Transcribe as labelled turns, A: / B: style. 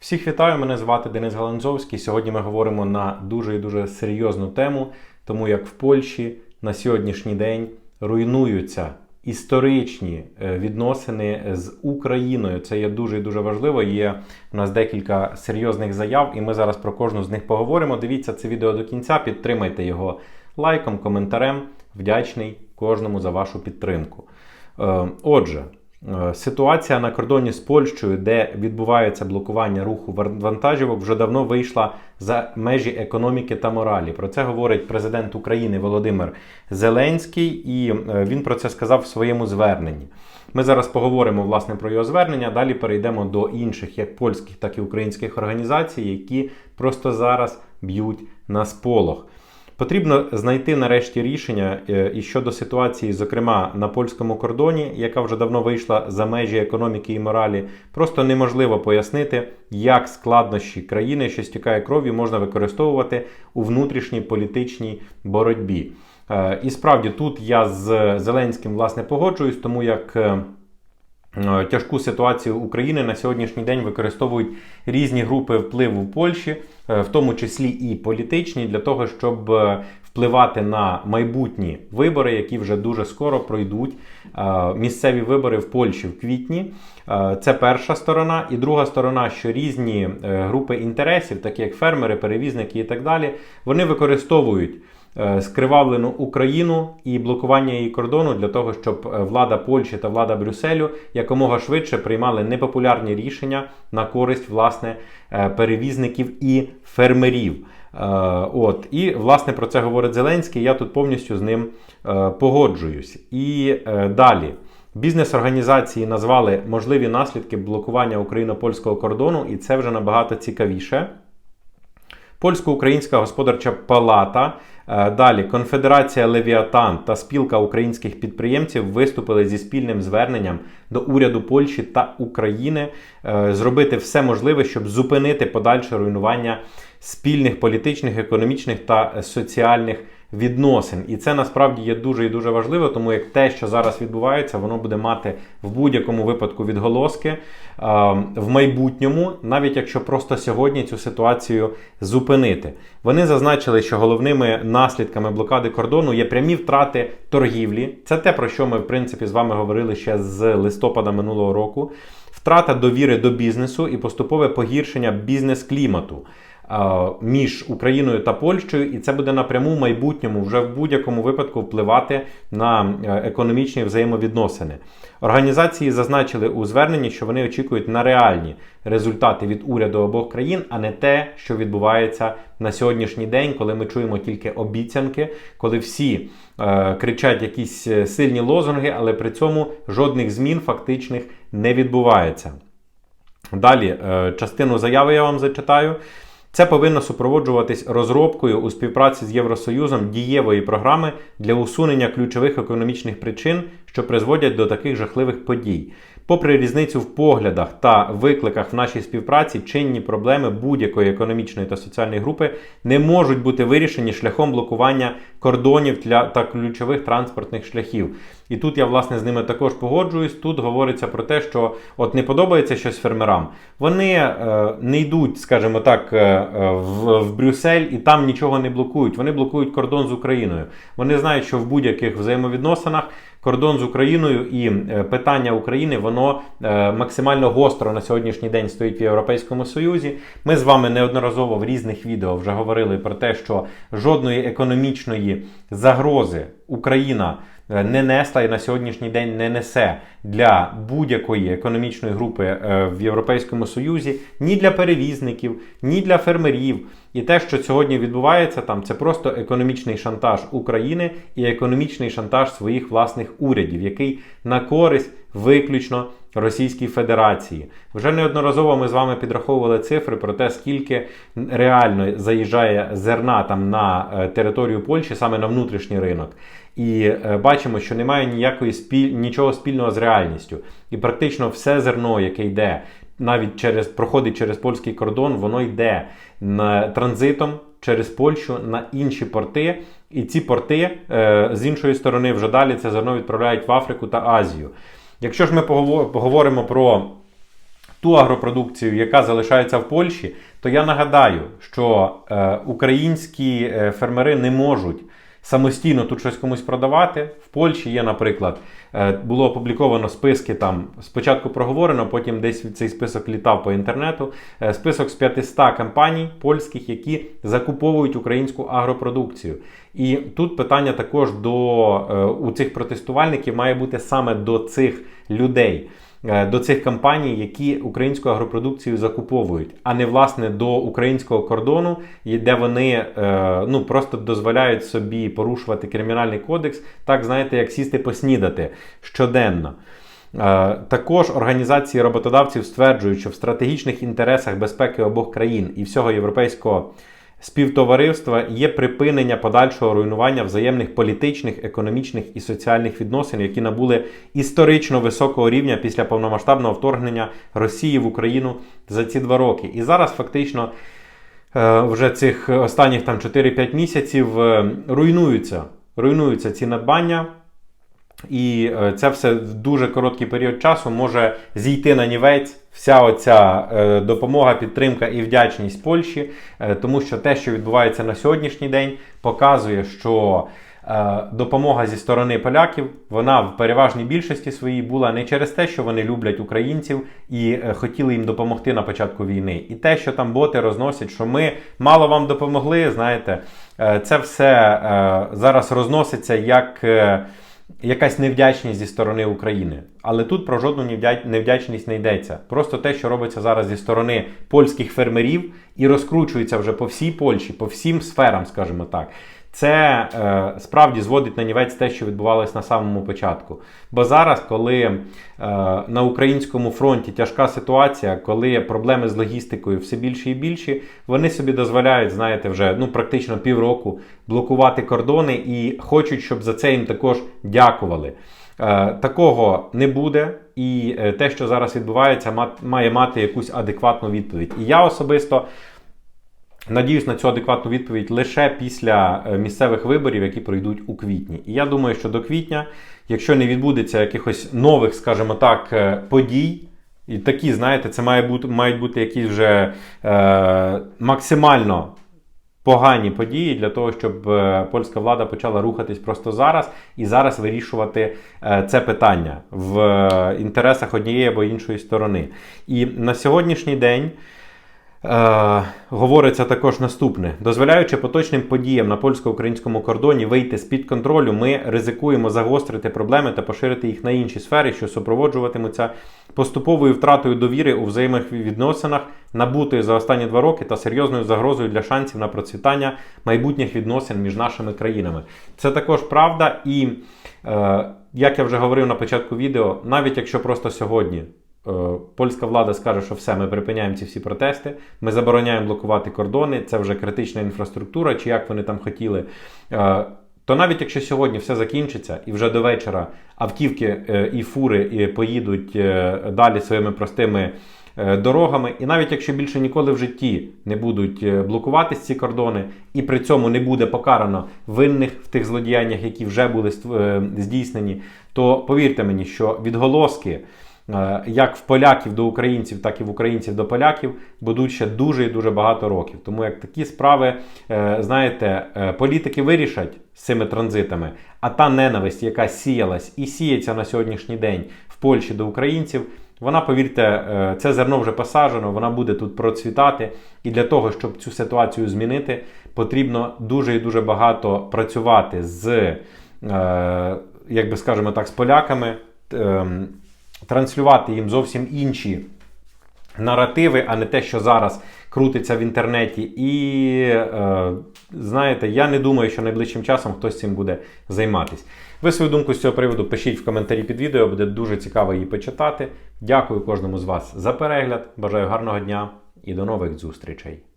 A: Всіх вітаю, мене звати Денис Галанзовський. Сьогодні ми говоримо на дуже і дуже серйозну тему, тому як в Польщі на сьогоднішній день руйнуються історичні е, відносини з Україною. Це є дуже і дуже важливо. Є у нас декілька серйозних заяв, і ми зараз про кожну з них поговоримо. Дивіться це відео до кінця, підтримайте його лайком, коментарем. Вдячний кожному за вашу підтримку. Е, Отже. Е, Ситуація на кордоні з Польщею, де відбувається блокування руху вантажівок, вже давно вийшла за межі економіки та моралі. Про це говорить президент України Володимир Зеленський, і е, він про це сказав в своєму зверненні. Ми зараз поговоримо власне про його звернення. Далі перейдемо до інших, як польських, так і українських організацій, які просто зараз б'ють на сполох. Потрібно знайти нарешті рішення е, і щодо ситуації, зокрема на польському кордоні, яка вже давно вийшла за межі економіки і моралі. Просто неможливо пояснити, як складнощі країни, що стікає кров'ю, можна використовувати у внутрішній політичній боротьбі. Е, І справді тут я з Зеленським власне погоджуюсь, тому як. Е, Тяжку ситуацію України на сьогоднішній день використовують різні групи впливу в Польщі, е, в тому числі і політичні, для того, щоб е, впливати на майбутні вибори, які вже дуже скоро пройдуть. Місцеві вибори в Польщі в квітні. Це перша сторона, і друга сторона, що різні групи інтересів, такі як фермери, перевізники і так далі, вони використовують скривавлену Україну і блокування її кордону для того, щоб е, влада Польщі та влада Брюсселю якомога швидше приймали непопулярні рішення на користь власне е, перевізників і фермерів. Е, От і власне про це говорить Зеленський. Я тут повністю з ним е, погоджуюсь. І е, далі. Бізнес-організації назвали можливі наслідки блокування україно-польського кордону, і це вже набагато цікавіше. Польсько-українська господарча палата, е, далі Конфедерація Левіатан та спілка українських підприємців виступили зі спільним зверненням до уряду Польщі та України е, зробити все можливе, щоб зупинити подальше руйнування спільних політичних, економічних та соціальних відносин. І це насправді є дуже і дуже важливо, тому як те, що зараз відбувається, воно буде мати в будь-якому випадку відголоски е, в майбутньому, навіть якщо просто сьогодні цю ситуацію зупинити. Вони зазначили, що головними наслідками блокади кордону є прямі втрати торгівлі. Це те, про що ми в принципі з вами говорили ще з листопада минулого року. Втрата довіри до бізнесу і поступове погіршення бізнес-клімату між Україною та Польщею, і це буде напряму в майбутньому вже в будь-якому випадку впливати на е, економічні взаємовідносини. Організації зазначили у зверненні, що вони очікують на реальні результати від уряду обох країн, а не те, що відбувається на сьогоднішній день, коли ми чуємо тільки обіцянки, коли всі е, кричать якісь е, сильні лозунги, але при цьому жодних змін фактичних не відбувається. Далі, е, частину заяви я вам зачитаю. Це повинно супроводжуватись розробкою у співпраці з Євросоюзом дієвої програми для усунення ключових економічних причин, що призводять до таких жахливих подій. Попри різницю в поглядах та викликах в нашій співпраці, чинні проблеми будь-якої економічної та соціальної групи не можуть бути вирішені шляхом блокування кордонів для та ключових транспортних шляхів. І тут я власне з ними також погоджуюсь. Тут говориться про те, що от не подобається щось фермерам. Вони е, не йдуть, скажімо так, е, е, в, в Брюссель і там нічого не блокують. Вони блокують кордон з Україною. Вони знають, що в будь-яких взаємовідносинах кордон з Україною і е, питання України воно е, максимально гостро на сьогоднішній день стоїть в Європейському Союзі. Ми з вами неодноразово в різних відео вже говорили про те, що жодної економічної загрози Україна не несла і на сьогоднішній день не несе для будь-якої економічної групи е, в Європейському Союзі, ні для перевізників, ні для фермерів. І те, що сьогодні відбувається там, це просто економічний шантаж України і економічний шантаж своїх власних урядів, який на користь виключно Російській Федерації. Вже неодноразово ми з вами підраховували цифри про те, скільки реально заїжджає зерна там на е, територію Польщі, саме на внутрішній ринок. І е, бачимо, що немає ніякої спіль... нічого спільного з реальністю. І практично все зерно, яке йде навіть через проходить через польський кордон, воно йде транзитом через Польщу на інші порти. І ці порти е, з іншої сторони вже далі це зерно відправляють в Африку та Азію. Якщо ж ми поговоримо про ту агропродукцію, яка залишається в Польщі, то я нагадаю, що е, українські е, фермери не можуть самостійно тут щось комусь продавати. В Польщі є, наприклад, е, було опубліковано списки там спочатку проговорено, потім десь цей список літав по інтернету. е, Список з 500 компаній польських, які закуповують українську агропродукцію. І тут питання також до е, у цих протестувальників має бути саме до цих людей. Е, До цих компаній, які українську агропродукцію закуповують, а не власне до українського кордону, де вони е, ну просто дозволяють собі порушувати кримінальний кодекс, так знаєте, як сісти поснідати щоденно. Е, Також організації роботодавців стверджують, що в стратегічних інтересах безпеки обох країн і всього європейського співтовариства є припинення подальшого руйнування взаємних політичних, економічних і соціальних відносин, які набули історично високого рівня після повномасштабного вторгнення Росії в Україну за ці два роки. І зараз фактично. е, Вже цих останніх там 4-5 місяців е, руйнуються, руйнуються ці надбання, і е, це все в дуже короткий період часу може зійти на нівець вся оця е, допомога, підтримка і вдячність Польщі, е, тому що те, що відбувається на сьогоднішній день, показує, що допомога зі сторони поляків вона в переважній більшості своїй була не через те, що вони люблять українців і хотіли їм допомогти на початку війни, і те, що там боти розносять, що ми мало вам допомогли, знаєте, це все зараз розноситься як. Якась невдячність зі сторони України. Але тут про жодну невдя- невдячність не йдеться. Просто те, що робиться зараз зі сторони польських фермерів і розкручується вже по всій Польщі, по всім сферам, скажімо так. Це е, справді зводить на нівець те, що відбувалось на самому початку. Бо зараз, коли е, на українському фронті тяжка ситуація, коли проблеми з логістикою все більше і більші, вони собі дозволяють, знаєте, вже ну практично півроку блокувати кордони і хочуть, щоб за це їм також дякували. Е, Такого не буде, і е, те, що зараз відбувається, має мати якусь адекватну відповідь. І я особисто Надіюсь на цю адекватну відповідь лише після е, місцевих виборів, які пройдуть у квітні. І я думаю, що до квітня, якщо не відбудеться якихось нових, скажімо так, е, подій, і такі, знаєте, це має бути, мають бути якісь вже е, максимально погані події для того, щоб е, польська влада почала рухатись просто зараз і зараз вирішувати це питання в інтересах однієї або іншої сторони. І на сьогоднішній день. Е, говориться також наступне: дозволяючи поточним подіям на польсько-українському кордоні вийти з під контролю, ми ризикуємо загострити проблеми та поширити їх на інші сфери, що супроводжуватимуться поступовою втратою довіри у взаємовідносинах, набутою за останні два роки та серйозною загрозою для шансів на процвітання майбутніх відносин між нашими країнами. Це також правда, і е, як я вже говорив на початку відео, навіть якщо просто сьогодні. Е, Польська влада скаже, що все, ми припиняємо ці всі протести, ми забороняємо блокувати кордони, це вже критична інфраструктура, чи як вони там хотіли. Е, То навіть якщо сьогодні все закінчиться і вже до вечора автівки е, і фури поїдуть далі своїми простими дорогами, і навіть якщо більше ніколи в житті не будуть блокуватись ці кордони, і при цьому не буде покарано винних в тих злодіяннях, які вже були здійснені, то повірте мені, що відголоски. Е, як в поляків до українців, так і в українців до поляків будуть ще дуже і дуже багато років. Тому як такі справи, е, знаєте, е, політики вирішать з цими транзитами, а та ненависть, яка сіялась і сіється на сьогоднішній день в Польщі до українців. Вона, повірте, це зерно вже посаджено, вона буде тут процвітати. І для того, щоб цю ситуацію змінити, потрібно дуже і дуже багато працювати з, як би скажемо так, з поляками. Транслювати їм зовсім інші наративи, а не те, що зараз крутиться в інтернеті. І е, знаєте, я не думаю, що найближчим часом хтось цим буде займатися. Ви свою думку з цього приводу пишіть в коментарі під відео, буде дуже цікаво її почитати. Дякую кожному з вас за перегляд. Бажаю гарного дня і до нових зустрічей.